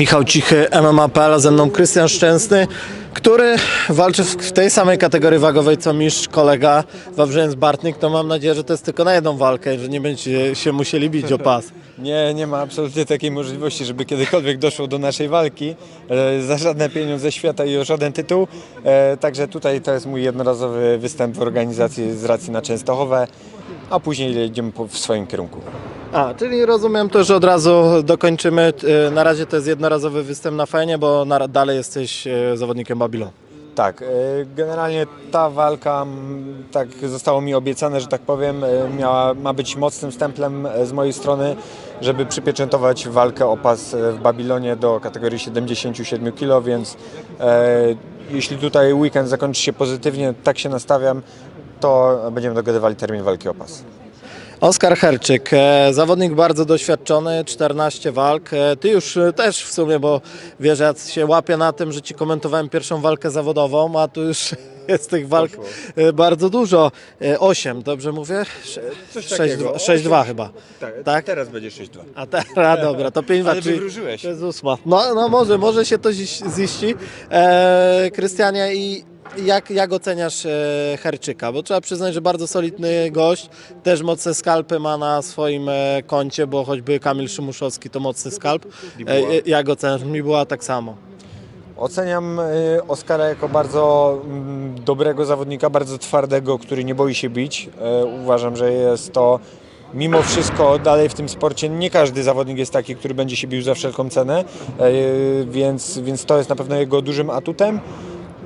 Michał Cichy, MMA.pl, ze mną Krystian Szczęsny, który walczy w tej samej kategorii wagowej co mistrz kolega Wawrzyniec Bartnik. To mam nadzieję, że to jest tylko na jedną walkę, że nie będziecie się musieli bić o pas. Nie, nie ma absolutnie takiej możliwości, żeby kiedykolwiek doszło do naszej walki e, za żadne pieniądze świata i o żaden tytuł. E, Także tutaj to jest mój jednorazowy występ w organizacji z racji na Częstochowę, a później jedziemy w swoim kierunku. A, czyli rozumiem to, że od razu dokończymy. E, Na razie to jest jednorazowy występ na fajnie, bo dalej jesteś e, zawodnikiem Babylon. Tak, e, generalnie ta walka, tak zostało mi obiecane, że tak powiem, miała, ma być mocnym e, z mojej strony, żeby przypieczętować walkę o pas w Babilonie do kategorii 77 kg, więc e, jeśli tutaj weekend zakończy się pozytywnie, tak się nastawiam, to będziemy dogadywali termin walki o pas. Oskar Herczyk, e, zawodnik bardzo doświadczony, 14 walk. E, Ty już e, też w sumie, bo wiesz, ja się łapię na tym, że ci komentowałem pierwszą walkę zawodową, a tu już jest tych walk e, bardzo dużo. 8, dobrze mówię? Coś 6-2 chyba. Tak? teraz będzie 6-2. A teraz, dobra, to 5 Ale wywróżyłeś. To jest ósma. No, no może, może się to ziś- ziści. E, Krystianie, i jak, jak oceniasz e, Herczyka? Bo trzeba przyznać, że bardzo solidny gość, też mocne skalpy ma na swoim e, koncie, bo choćby Kamil Szymuszowski to mocny skalp. E, jak oceniasz? Mi była tak samo. Oceniam Oskara jako bardzo mm, dobrego zawodnika, bardzo twardego, który nie boi się bić. Uważam, że jest to mimo wszystko dalej w tym sporcie nie każdy zawodnik jest taki, który będzie się bił za wszelką cenę, więc, więc to jest na pewno jego dużym atutem.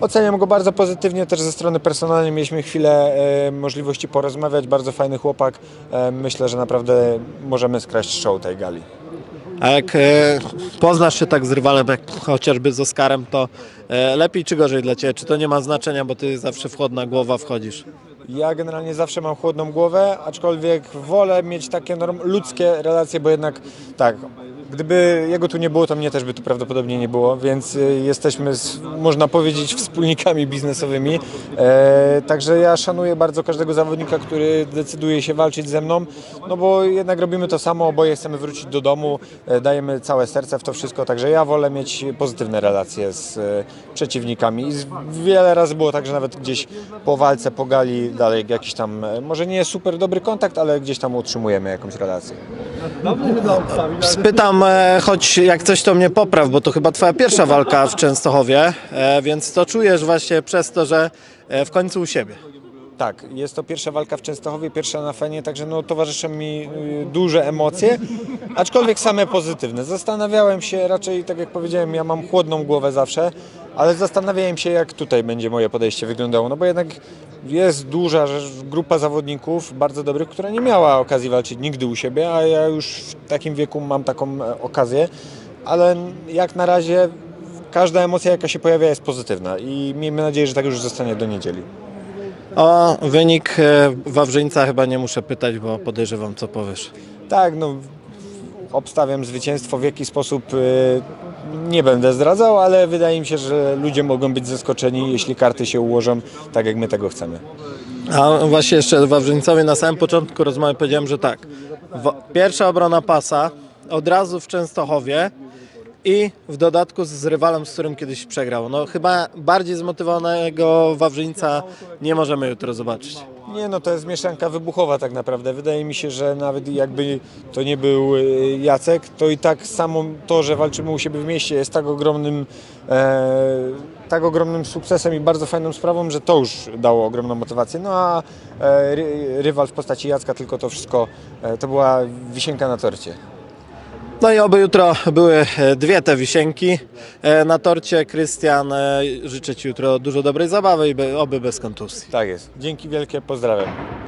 Oceniam go bardzo pozytywnie też ze strony personalnej. Mieliśmy chwilę e, możliwości porozmawiać. Bardzo fajny chłopak. E, myślę, że naprawdę możemy skraść show tej gali. A jak e, poznasz się tak z rywalem, jak chociażby z Oskarem, to lepiej czy gorzej dla Ciebie? Czy to nie ma znaczenia, bo Ty zawsze w chłodna głowa wchodzisz? Ja generalnie zawsze mam chłodną głowę, aczkolwiek wolę mieć takie ludzkie relacje, bo jednak tak, gdyby jego tu nie było, to mnie też by tu prawdopodobnie nie było, więc y, jesteśmy, z, można powiedzieć, wspólnikami biznesowymi. E, także ja szanuję bardzo każdego zawodnika, który decyduje się walczyć ze mną, no bo jednak robimy to samo, oboje chcemy wrócić do domu, e, dajemy całe serce w to wszystko, także ja wolę mieć pozytywne relacje z e, przeciwnikami. I z, wiele razy było tak, że nawet gdzieś po walce, po gali dalej jakiś tam, e, może nie super dobry kontakt, ale gdzieś tam utrzymujemy jakąś relację. Spytam, e, choć jak coś to mnie popraw, bo to chyba twoja pierwsza walka w Częstochowie, e, więc to czujesz właśnie przez to, że e, w końcu u siebie. Tak, jest to pierwsza walka w Częstochowie, pierwsza na Fenie, także no, towarzyszą mi y, duże emocje, aczkolwiek same pozytywne. Zastanawiałem się, raczej tak jak powiedziałem, ja mam chłodną głowę zawsze, ale zastanawiałem się, jak tutaj będzie moje podejście wyglądało, no bo jednak jest duża grupa zawodników bardzo dobrych, która nie miała okazji walczyć nigdy u siebie, a ja już w takim wieku mam taką e, okazję, ale jak na razie każda emocja, jaka się pojawia, jest pozytywna i miejmy nadzieję, że tak już zostanie do niedzieli. O wynik e, Wawrzyńca chyba nie muszę pytać, bo podejrzewam co powiesz. Tak, no obstawiam zwycięstwo w jaki sposób y, nie będę zdradzał, ale wydaje mi się, że ludzie mogą być zaskoczeni, jeśli karty się ułożą tak, jak my tego chcemy. A właśnie jeszcze Wawrzyńcowi na samym początku rozmowy powiedziałem, że tak, pierwsza obrona pasa od razu w Częstochowie i w dodatku z rywalem, z którym kiedyś przegrał. No chyba bardziej zmotywowanego Wawrzyńca nie możemy jutro zobaczyć. Nie no, to jest mieszanka wybuchowa tak naprawdę. Wydaje mi się, że nawet jakby to nie był y, Jacek, to i tak samo to, że walczymy u siebie w mieście jest tak ogromnym, e, tak ogromnym sukcesem i bardzo fajną sprawą, że to już dało ogromną motywację. No a e, ry, rywal w postaci Jacka tylko to wszystko, e, to była wisienka na torcie. No i oby jutro były e, dwie te wisienki e, na torcie. Krystian, e, życzę Ci jutro dużo dobrej zabawy i oby bez kontuzji. Tak jest. Dzięki wielkie, pozdrawiam.